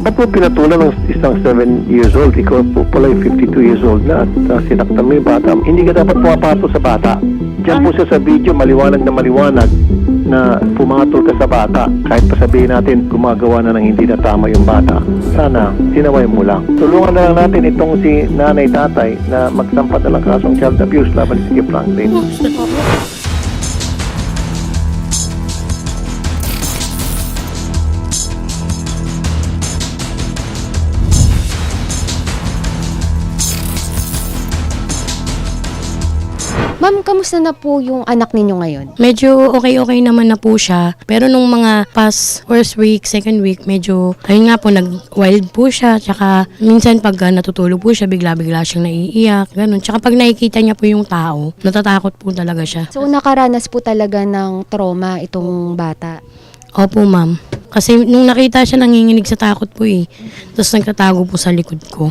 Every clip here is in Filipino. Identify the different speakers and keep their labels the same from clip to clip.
Speaker 1: ba't mo pinatulan ng isang 7 years old? Ikaw po pala yung 52 years old na at uh, sinaktan mo yung bata. Hindi ka dapat pumapato sa bata. Diyan po siya sa video, maliwanag na maliwanag na pumatol ka sa bata. Kahit pa sabihin natin, gumagawa na ng hindi na tama yung bata. Sana, sinaway mo lang. Tulungan na lang natin itong si nanay-tatay na magsampat na lang kasong child abuse laban si Franklin.
Speaker 2: Ma'am, kamusta na po yung anak ninyo ngayon?
Speaker 3: Medyo okay-okay naman na po siya. Pero nung mga past first week, second week, medyo, ayun nga po, nag-wild po siya. Tsaka minsan pag uh, natutulog po siya, bigla-bigla siyang naiiyak. Ganun. Tsaka pag nakikita niya po yung tao, natatakot po talaga siya.
Speaker 2: So, nakaranas po talaga ng trauma itong bata.
Speaker 3: Opo, ma'am. Kasi nung nakita siya, nanginginig sa takot po eh. Tapos nagtatago po sa likod ko.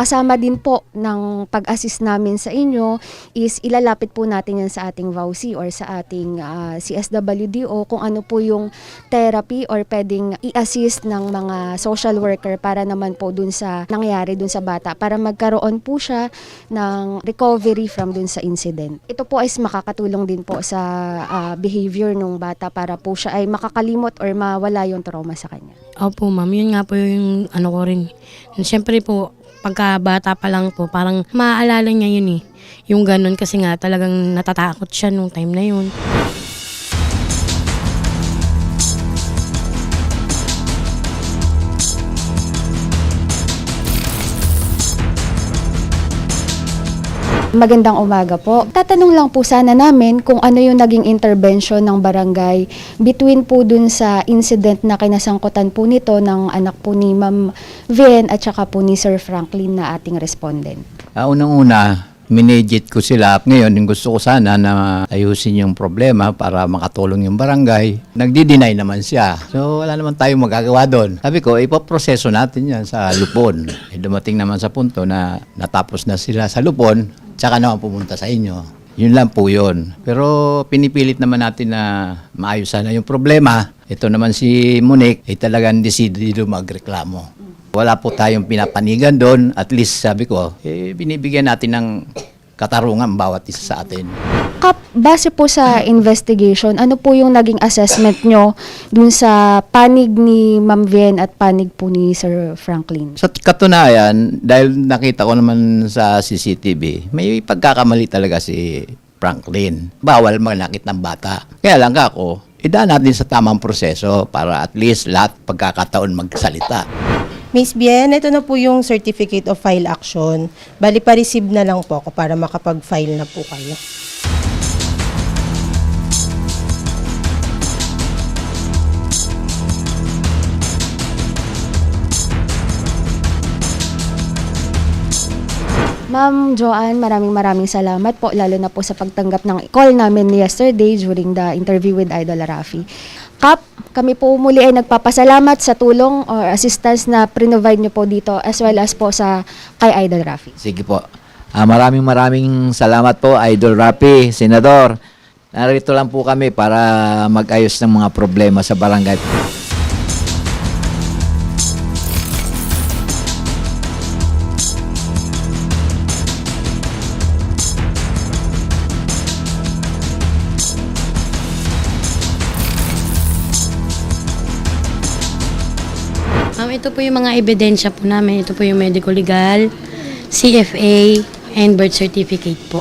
Speaker 2: Kasama din po ng pag-assist namin sa inyo is ilalapit po natin yan sa ating VAUSI or sa ating ah, CSWDO kung ano po yung therapy or pwedeng i-assist ng mga social worker para naman po dun sa nangyari dun sa bata para magkaroon po siya ng recovery from dun sa incident. Ito po is makakatulong din po sa ah, behavior ng bata para po siya ay makakalimot or mawala yung trauma sa kanya.
Speaker 3: Opo, ma'am. Yun nga po yung ano ko rin. Siyempre po, pagka bata pa lang po, parang maaalala niya yun eh. Yung ganun kasi nga talagang natatakot siya nung time na yun.
Speaker 2: Magandang umaga po. Tatanong lang po sana namin kung ano yung naging intervention ng barangay between po dun sa incident na kinasangkutan po nito ng anak po ni Ma'am Vien at saka po ni Sir Franklin na ating respondent.
Speaker 4: Uh, Unang-una, minedit ko sila. Ngayon, gusto ko sana na ayusin yung problema para makatulong yung barangay. Nagdi-deny naman siya. So, wala naman tayong magagawa doon. Sabi ko, ipoproseso natin yan sa lupon. Eh, dumating naman sa punto na natapos na sila sa lupon, tsaka naman pumunta sa inyo. Yun lang po yun. Pero pinipilit naman natin na maayos sana yung problema. Ito naman si Monique, ay talagang desidido magreklamo. Wala po tayong pinapanigan doon. At least sabi ko, eh, binibigyan natin ng katarungan bawat isa sa atin.
Speaker 2: Kap, base po sa investigation, ano po yung naging assessment nyo dun sa panig ni Ma'am Vien at panig po ni Sir Franklin?
Speaker 4: Sa katunayan, dahil nakita ko naman sa CCTV, may pagkakamali talaga si Franklin. Bawal manakit ng bata. Kaya lang ako, idaan natin sa tamang proseso para at least lahat pagkakataon magsalita.
Speaker 5: Miss Bien, ito na po yung Certificate of File Action. Bali pa receive na lang po ako para makapag-file na po kayo.
Speaker 2: Ma'am Joanne, maraming maraming salamat po lalo na po sa pagtanggap ng call namin yesterday during the interview with Idol Rafi. Kap, kami po muli ay nagpapasalamat sa tulong or assistance na provide niyo po dito as well as po sa kay Idol Rafi.
Speaker 6: Sige po. Ah, maraming maraming salamat po, Idol Rapi, Senador. Narito lang po kami para mag-ayos ng mga problema sa barangay.
Speaker 3: Ma'am, ito po yung mga ebidensya po namin. Ito po yung medical legal, CFA, and birth certificate po.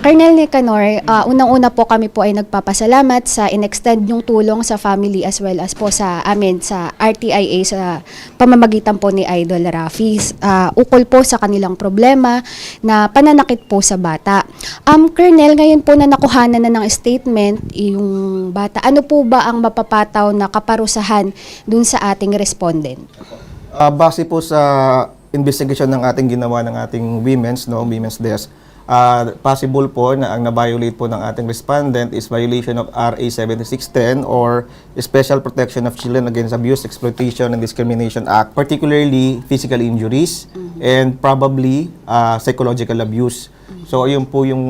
Speaker 2: Colonel Nicanor, ah, unang-una po kami po ay nagpapasalamat sa in-extend yung tulong sa family as well as po sa amin sa RTIA sa pamamagitan po ni Idol Rafi. Ah, ukol po sa kanilang problema na pananakit po sa bata. Um, Colonel, ngayon po na nakuhanan na ng statement yung bata, ano po ba ang mapapataw na kaparusahan dun sa ating respondent?
Speaker 7: Ah, base po sa investigation ng ating ginawa ng ating women's, no, women's desk, ah, possible po na ang na-violate po ng ating respondent is violation of RA 7610 or Special Protection of Children Against Abuse, Exploitation, and Discrimination Act, particularly physical injuries and probably ah, psychological abuse. So, yun po yung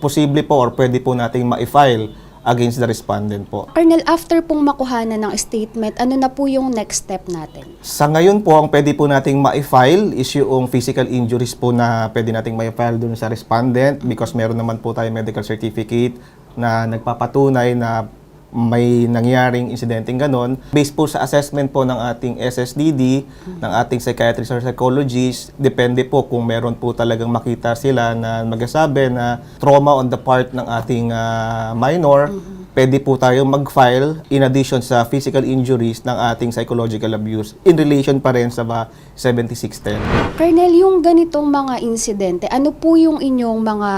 Speaker 7: posible po or pwede po nating ma-file against the respondent po.
Speaker 2: Colonel, after pong makuhanan ng statement, ano na po yung next step natin?
Speaker 7: Sa ngayon po, ang pwede po nating ma-file is yung physical injuries po na pwede nating ma-file dun sa respondent because meron naman po tayo medical certificate na nagpapatunay na may nangyaring insidenteng ganon. Based po sa assessment po ng ating SSDD, ng ating psychiatrist or psychologist, depende po kung meron po talagang makita sila na magsasabi na trauma on the part ng ating ah, minor, pwede po tayong mag-file in addition sa physical injuries ng ating psychological abuse in relation pa rin sa ba 7610.
Speaker 2: Colonel, yung ganitong mga insidente, ano po yung inyong mga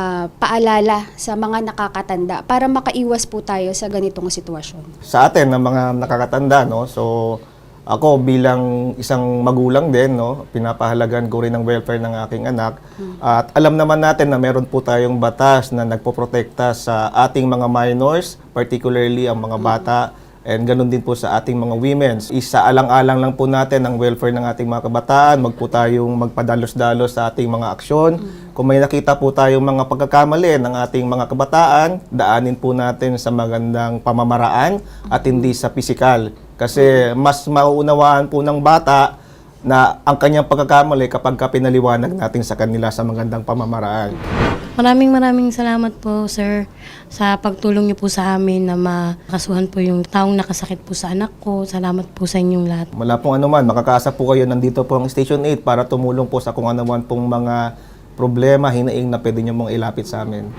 Speaker 2: paalala sa mga nakakatanda para makaiwas po tayo sa ganitong sitwasyon?
Speaker 7: Sa atin, ng mga nakakatanda, no, so ako bilang isang magulang din, no, pinapahalagan ko rin ang welfare ng aking anak. At alam naman natin na meron po tayong batas na nagpoprotekta sa ating mga minors, particularly ang mga bata And ganun din po sa ating mga women. Isa alang-alang lang po natin ang welfare ng ating mga kabataan. Wag po tayong magpadalos-dalos sa ating mga aksyon. Kung may nakita po tayong mga pagkakamali ng ating mga kabataan, daanin po natin sa magandang pamamaraan at hindi sa pisikal. Kasi mas mauunawaan po ng bata na ang kanyang pagkakamali kapag ka pinaliwanag natin sa kanila sa magandang pamamaraan.
Speaker 3: Maraming maraming salamat po, sir, sa pagtulong niyo po sa amin na makasuhan po yung taong nakasakit po sa anak ko. Salamat po sa inyong lahat.
Speaker 7: Wala pong anuman, makakaasa po kayo nandito po ang Station 8 para tumulong po sa kung anuman pong mga problema, hinaing na pwede nyo mong ilapit sa amin.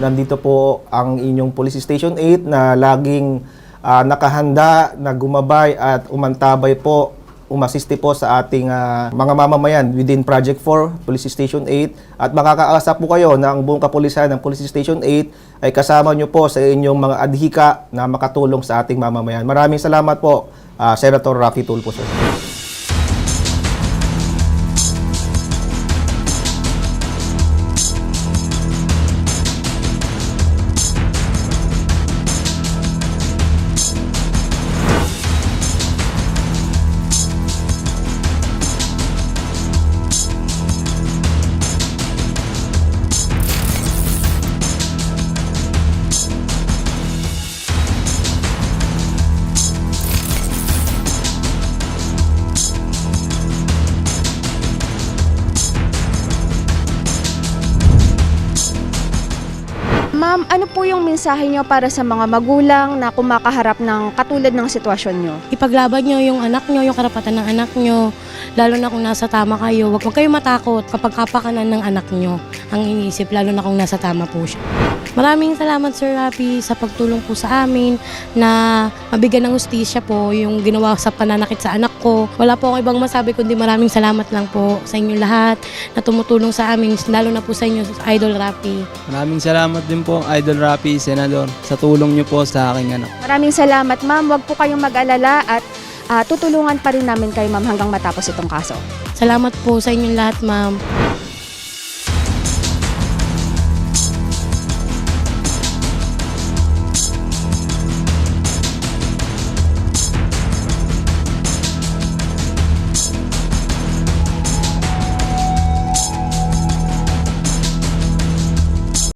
Speaker 7: Nandito po ang inyong Police Station 8 na laging ah, nakahanda na gumabay at umantabay po umasiste po sa ating ah, mga mamamayan within Project 4, Police Station 8 at makakaasa po kayo na ang buong kapulisan ng Police Station 8 ay kasama nyo po sa inyong mga adhika na makatulong sa ating mamamayan. Maraming salamat po, ah, Senator Rocky Tulfo sir.
Speaker 2: Ma'am, ano po yung mensahe nyo para sa mga magulang na kumakaharap ng katulad ng sitwasyon nyo?
Speaker 3: Ipaglaban niyo yung anak niyo, yung karapatan ng anak niyo. Lalo na kung nasa tama kayo, wag, wag kayo matakot kapag kapakanan ng anak niyo ang iniisip, lalo na kung nasa tama po siya. Maraming salamat Sir Rapi sa pagtulong po sa amin na mabigyan ng hustisya po yung ginawa sa pananakit sa anak ko. Wala po akong ibang masabi kundi maraming salamat lang po sa inyo lahat na tumutulong sa amin, lalo na po sa inyo, Idol Rapi.
Speaker 8: Maraming salamat din po, Idol Rapi, Senador, sa tulong niyo po sa aking anak.
Speaker 2: Maraming salamat ma'am. Huwag po kayong mag-alala at ah, tutulungan pa rin namin kayo ma'am hanggang matapos itong kaso.
Speaker 3: Salamat po sa inyong lahat, ma'am.